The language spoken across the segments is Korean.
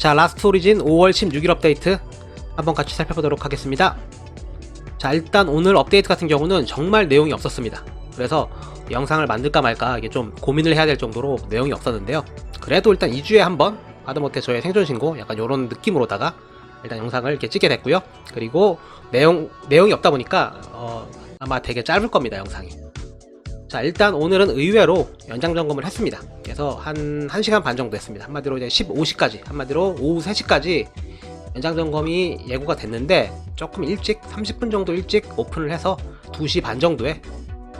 자, 라스트 오리진 5월 16일 업데이트 한번 같이 살펴보도록 하겠습니다. 자, 일단 오늘 업데이트 같은 경우는 정말 내용이 없었습니다. 그래서 영상을 만들까 말까 이게 좀 고민을 해야 될 정도로 내용이 없었는데요. 그래도 일단 2주에 한번 하다못해 저의 생존 신고 약간 이런 느낌으로다가 일단 영상을 이렇게 찍게 됐고요. 그리고 내용 내용이 없다 보니까 어, 아마 되게 짧을 겁니다 영상이. 자 일단 오늘은 의외로 연장 점검을 했습니다. 그래서 한 1시간 반 정도 했습니다. 한마디로 이제 15시까지 한마디로 오후 3시까지 연장 점검이 예고가 됐는데 조금 일찍 30분 정도 일찍 오픈을 해서 2시 반 정도에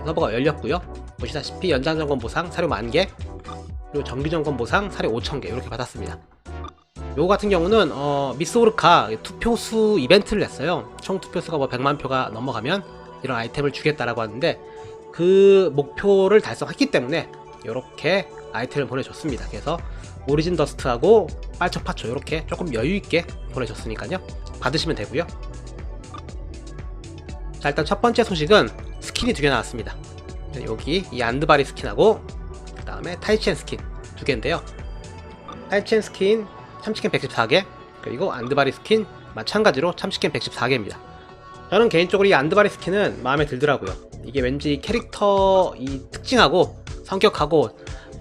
서버가 열렸고요. 보시다시피 연장 점검 보상 사료 만개 그리고 정기 점검 보상 사료 5,000개 이렇게 받았습니다. 요거 같은 경우는 어, 미스 오르카 투표수 이벤트를 냈어요. 총 투표수가 뭐 100만 표가 넘어가면 이런 아이템을 주겠다라고 하는데 그 목표를 달성했기 때문에 이렇게 아이템을 보내줬습니다. 그래서 오리진 더스트하고 빨초 파초 이렇게 조금 여유 있게 보내줬으니까요. 받으시면 되고요. 자 일단 첫 번째 소식은 스킨이 두 개 나왔습니다. 여기 이 안드바리 스킨하고 그 다음에 타이첸 스킨 두 개인데요. 타이첸 스킨 참치캔 114개 그리고 안드바리 스킨 마찬가지로 참치캔 114개입니다. 저는 개인적으로 이 안드바리 스킨은 마음에 들더라고요. 이게 왠지 캐릭터 이 특징하고 성격하고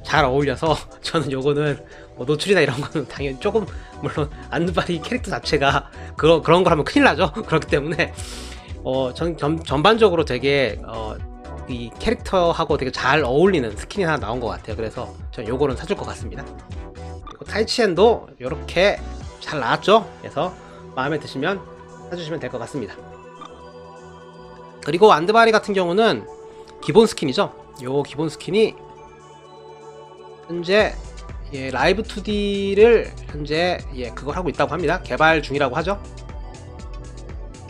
잘 어울려서 저는 요거는 뭐 노출이나 이런 거는 당연히 조금 물론 안드바리 캐릭터 자체가 그런 그런 걸 하면 큰일 나죠. 그렇기 때문에 어, 전, 전 전반적으로 되게 어, 이 캐릭터하고 되게 잘 어울리는 스킨이 하나 나온 것 같아요. 그래서 전 요거는 사줄 것 같습니다. 그리고 타이치엔도 이렇게 잘 나왔죠. 그래서 마음에 드시면 사주시면 될 것 같습니다. 그리고 안드바리 같은 경우는 기본 스킨이죠. 요 기본 스킨이 현재 예, 라이브 2D를 현재 예, 그걸 하고 있다고 합니다. 개발 중이라고 하죠.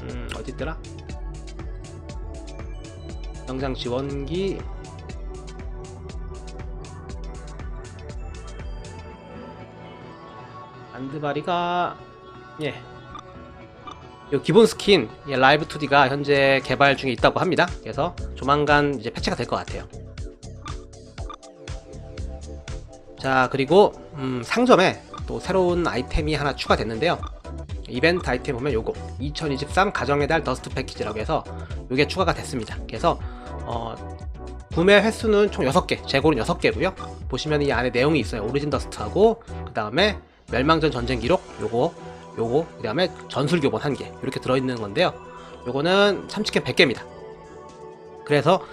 음, 어디 있더라? 영상 지원기 안드바리가 예. 요 기본 스킨 예, 라이브 2D가 현재 개발 중에 있다고 합니다. 그래서 조만간 이제 패치가 될 것 같아요. 자 그리고 음, 상점에 또 새로운 아이템이 하나 추가됐는데요. 이벤트 아이템 보면 요거 2023 가정의 달 더스트 패키지라고 해서 요게 추가가 됐습니다. 그래서 어, 구매 횟수는 총 6개, 재고는 6개고요. 보시면 이 안에 내용이 있어요. 오리진 더스트하고 그 다음에 멸망전 전쟁 기록 요거 요거 그 다음에 전술 교본 1개 이렇게 들어있는 건데요. 요거는 참치캔 100개입니다. 그래서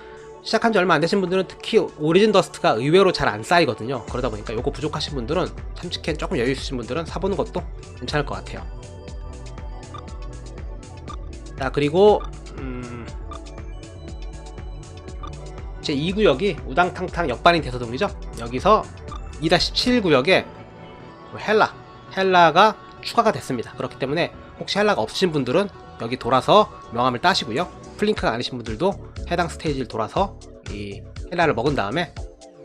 시작한 지 얼마 안 되신 분들은 특히 오리진 더스트가 의외로 잘 안 쌓이거든요. 그러다 보니까 요거 부족하신 분들은 참치캔 조금 여유 있으신 분들은 사보는 것도 괜찮을 것 같아요. 자 그리고 음... 제 2구역이 우당탕탕 역반인 대서동이죠. 여기서 2-7 구역에 헬라 헬라가 추가가 됐습니다. 그렇기 때문에 혹시 헬라가 없으신 분들은 여기 돌아서 명함을 따시고요. 플링크가 아니신 분들도 해당 스테이지를 돌아서 이 헬라를 먹은 다음에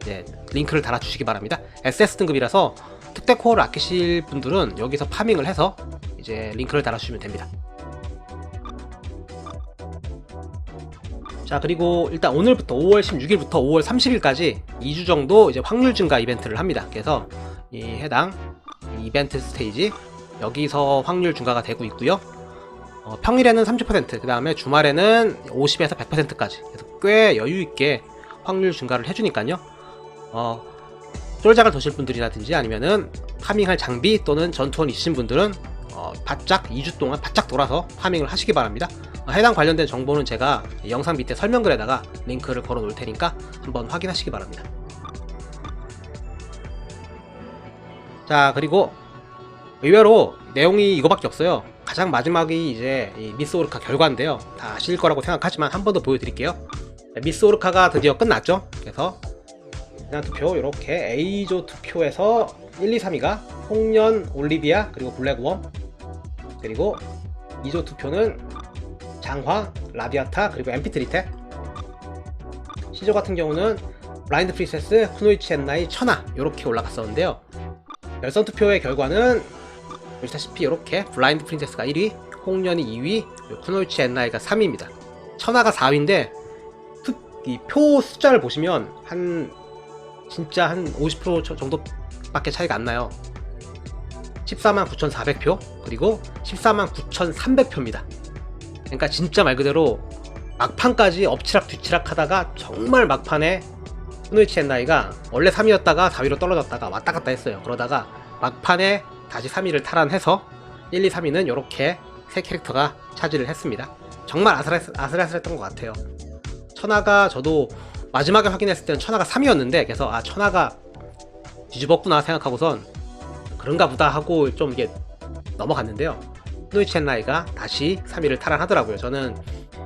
이제 링크를 달아주시기 바랍니다. SS 등급이라서 특대 코어를 아끼실 분들은 여기서 파밍을 해서 이제 링크를 달아주시면 됩니다. 자 그리고 일단 오늘부터 5월 16일부터 5월 30일까지 2주 정도 이제 확률 증가 이벤트를 합니다. 그래서 이 해당 이벤트 스테이지 여기서 확률 증가가 되고 있고요. 어, 평일에는 30%, 그 다음에 주말에는 50에서 100%까지. 그래서 꽤 여유 있게 확률 증가를 해주니까요. 어, 쫄작을 도실 분들이라든지 아니면은 파밍할 장비 또는 전투원 있으신 분들은 어, 바짝 2주 동안 바짝 돌아서 파밍을 하시기 바랍니다. 어, 해당 관련된 정보는 제가 영상 밑에 설명글에다가 링크를 걸어 놓을 테니까 한번 확인하시기 바랍니다. 자 그리고 의외로 내용이 이거밖에 없어요. 가장 마지막이 이제 이 미스 오르카 결과인데요. 다 아실 거라고 생각하지만 한 번 더 보여드릴게요. 미스 오르카가 드디어 끝났죠. 그래서 지난 투표 이렇게 A조 투표에서 1, 2, 3위가 홍련, 올리비아 그리고 블랙웜 그리고 2조 투표는 장화, 라비아타 그리고 엠피트리테 C조 같은 경우는 블라인드 프리세스, 쿠노이치 엔나이, 천하 이렇게 올라갔었는데요. 열선 투표의 결과는 보시다시피 이렇게 블라인드 프린세스가 1위, 홍련이 2위, 쿠노이치 엔나이가 3위입니다. 천하가 4위인데 이 표 숫자를 보시면 한 진짜 한 50% 정도밖에 차이가 안 나요. 14만 9,400표 그리고 14만 9,300표입니다. 그러니까 진짜 말 그대로 막판까지 엎치락 뒤치락 하다가 정말 막판에 후노이치 엔나이가 원래 3위였다가 4위로 떨어졌다가 왔다 갔다 했어요. 그러다가 막판에 다시 3위를 탈환해서 1, 2, 3위는 이렇게 세 캐릭터가 차지를 했습니다. 정말 아슬아슬, 아슬아슬했던 것 같아요. 천하가 저도 마지막에 확인했을 때는 천하가 3위였는데 그래서 아 천하가 뒤집었구나 생각하고선 그런가 보다 하고 좀 이게 넘어갔는데요. 후노이치 엔나이가 다시 3위를 탈환하더라고요. 저는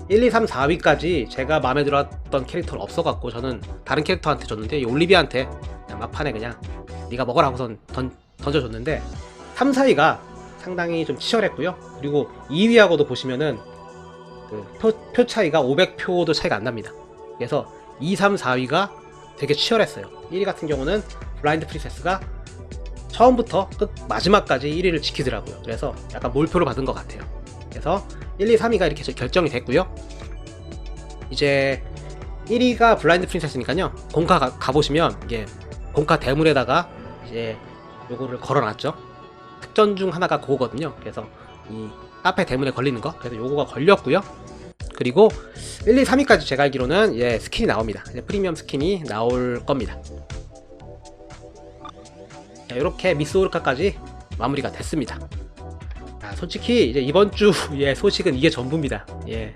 1, 2, 3, 4위까지 제가 마음에 들었던 캐릭터는 없어갖고 저는 다른 캐릭터한테 줬는데 이 올리비아한테 그냥 막판에 그냥 네가 먹어라 하고선 던, 던져줬는데 3, 4위가 상당히 좀 치열했고요. 그리고 2위하고도 보시면은 그 표, 표 차이가 500표도 차이가 안 납니다. 그래서 2, 3, 4위가 되게 치열했어요. 1위 같은 경우는 블라인드 프린세스가 처음부터 끝 마지막까지 1위를 지키더라고요. 그래서 약간 몰표를 받은 것 같아요. 그래서 1, 2, 3위가 이렇게 결정이 됐고요. 이제 1위가 블라인드 프린세스니까요. 공카 가, 가보시면 이게 공카 대물에다가 이제 요거를 걸어놨죠. 특전 중 하나가 그거거든요. 그래서 이 카페 대문에 걸리는 거. 그래서 요거가 걸렸고요. 그리고 1, 2, 3위까지 제가 알기로는 예, 스킨이 나옵니다. 프리미엄 스킨이 나올 겁니다. 자, 이렇게 미스 오르카까지 마무리가 됐습니다. 아, 솔직히 이제 이번 주의 소식은 이게 전부입니다. 예.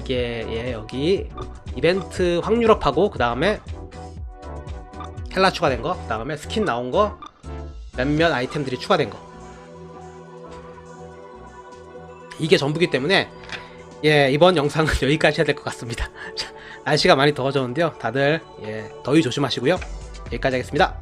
이게 예, 여기 이벤트 확률업하고 그 다음에 켈라 추가된 거, 그 다음에 스킨 나온 거, 몇몇 아이템들이 추가된 거. 이게 전부기 때문에 예 이번 영상은 여기까지 해야 될 것 같습니다. 자, 날씨가 많이 더워졌는데요. 다들 예 더위 조심하시고요. 여기까지 하겠습니다.